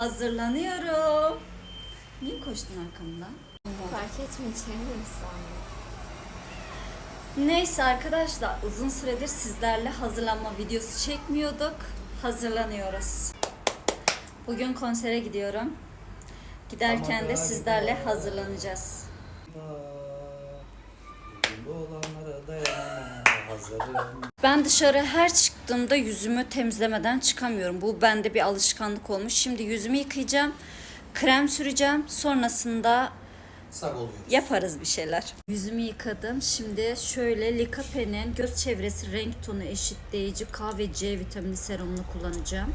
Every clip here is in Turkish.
Hazırlanıyorum. Niye koştun arkamdan? Fark etmeyeceğini mi sandın? Neyse arkadaşlar uzun süredir sizlerle hazırlanma videosu çekmiyorduk. Hazırlanıyoruz. Bugün konsere gidiyorum. Giderken de sizlerle hazırlanacağız. Ben dışarı her çıktığımda yüzümü temizlemeden çıkamıyorum. Bu bende bir alışkanlık olmuş. Şimdi yüzümü yıkayacağım. Krem süreceğim. Sonrasında oluyoruz. yaparız bir şeyler. Yüzümü yıkadım. Şimdi şöyle Likape'nin göz çevresi renk tonu eşitleyici K ve C vitamini serumunu kullanacağım.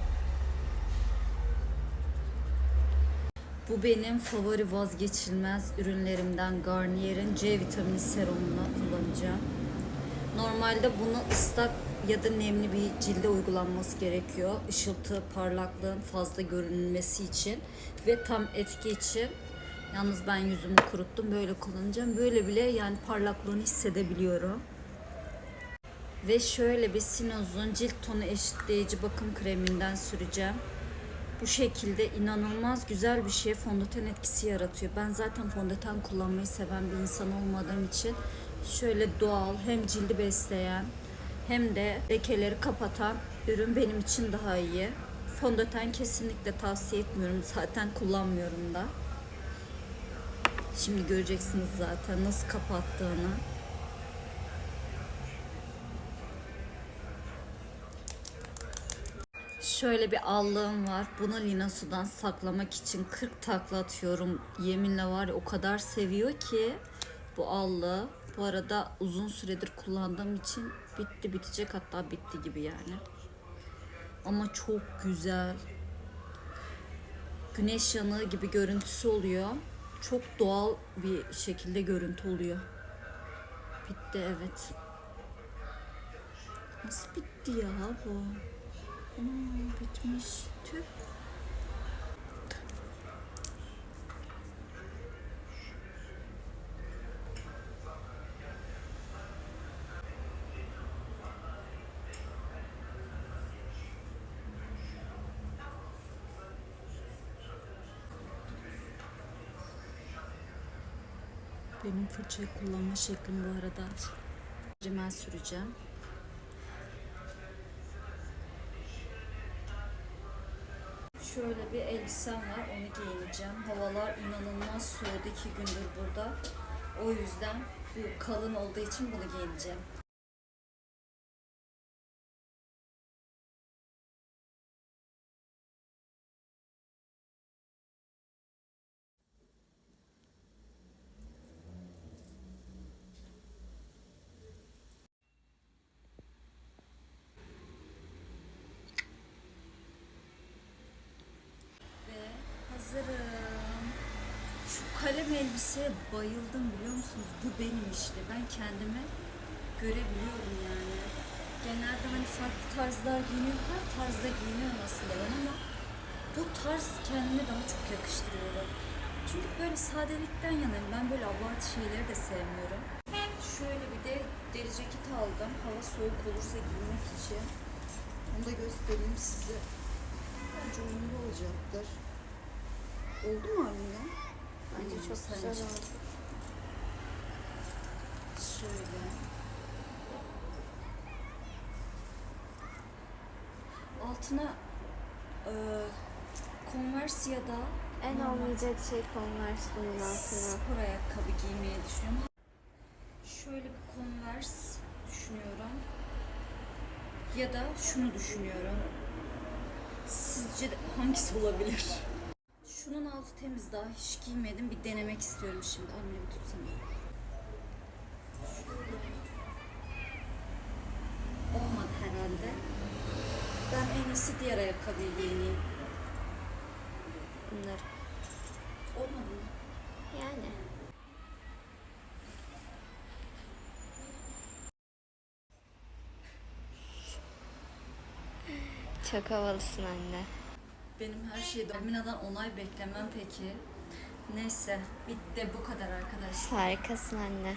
Bu benim favori vazgeçilmez ürünlerimden Garnier'in C vitamini serumunu kullanacağım. Normalde bunu ıslak ya da nemli bir cilde uygulanması gerekiyor. Işıltı, parlaklığın fazla görünmesi için ve tam etki için. Yalnız ben yüzümü kuruttum. Böyle kullanacağım. Böyle bile yani parlaklığını hissedebiliyorum. Ve şöyle bir Sinoz'un cilt tonu eşitleyici bakım kreminden süreceğim. Bu şekilde inanılmaz güzel bir şey fondöten etkisi yaratıyor. Ben zaten fondöten kullanmayı seven bir insan olmadığım için şöyle doğal hem cildi besleyen hem de lekeleri kapatan ürün benim için daha iyi. Fondöten kesinlikle tavsiye etmiyorum. Zaten kullanmıyorum da. Şimdi göreceksiniz zaten nasıl kapattığını. Şöyle bir allığım var. Bunu Lina Su'dan saklamak için 40 takla atıyorum. Yeminle var ya o kadar seviyor ki bu allığı. Bu arada uzun süredir kullandığım için bitti bitecek hatta bitti gibi yani. Ama çok güzel. Güneş yanığı gibi görüntüsü oluyor. Çok doğal bir şekilde görüntü oluyor. Bitti evet. Nasıl bitti ya bu? Ana bitmiş. Tüh. Benim fırçayı kullanma şeklim bu arada. Rimel süreceğim. Şöyle bir elbisem var onu giyineceğim. Havalar inanılmaz soğudu iki gündür burada. O yüzden bu kalın olduğu için bunu giyineceğim. Kalem elbiseye bayıldım biliyor musunuz? Bu benim işte. Ben kendime görebiliyorum yani. Genelde hani farklı tarzlar giyiniyor. Her tarzda giyiniyor aslında ben ama bu tarz kendime daha çok yakıştırıyorum. Çünkü böyle sadelikten yanayım. Ben böyle abartı şeyleri de sevmiyorum. Şöyle bir de deri ceket aldım. Hava soğuk olursa giymek için. Onu da göstereyim size. Bence uyumlu olacaktır. Oldu mu Amine? Çok Sence? güzel oldu. Şöyle. Altına e, Converse ya da En normal olmayacak şey Converse bunun altına. spor ayakkabı giymeyi düşünüyorum. Şöyle bir Converse düşünüyorum. Ya da şunu düşünüyorum. Sizce de hangisi olabilir? Şunun altı temiz daha hiç giymedim. Bir denemek istiyorum şimdi. Anne bir tutsana. Olmadı herhalde. Ben en iyisi diğer ayakkabıyı giyineyim. Bunlar. Olmadı mı? Yani. Çok havalısın anne. Benim her şeyde Amina'dan onay beklemem peki. Neyse bitti bu kadar arkadaşlar. Harikasın anne.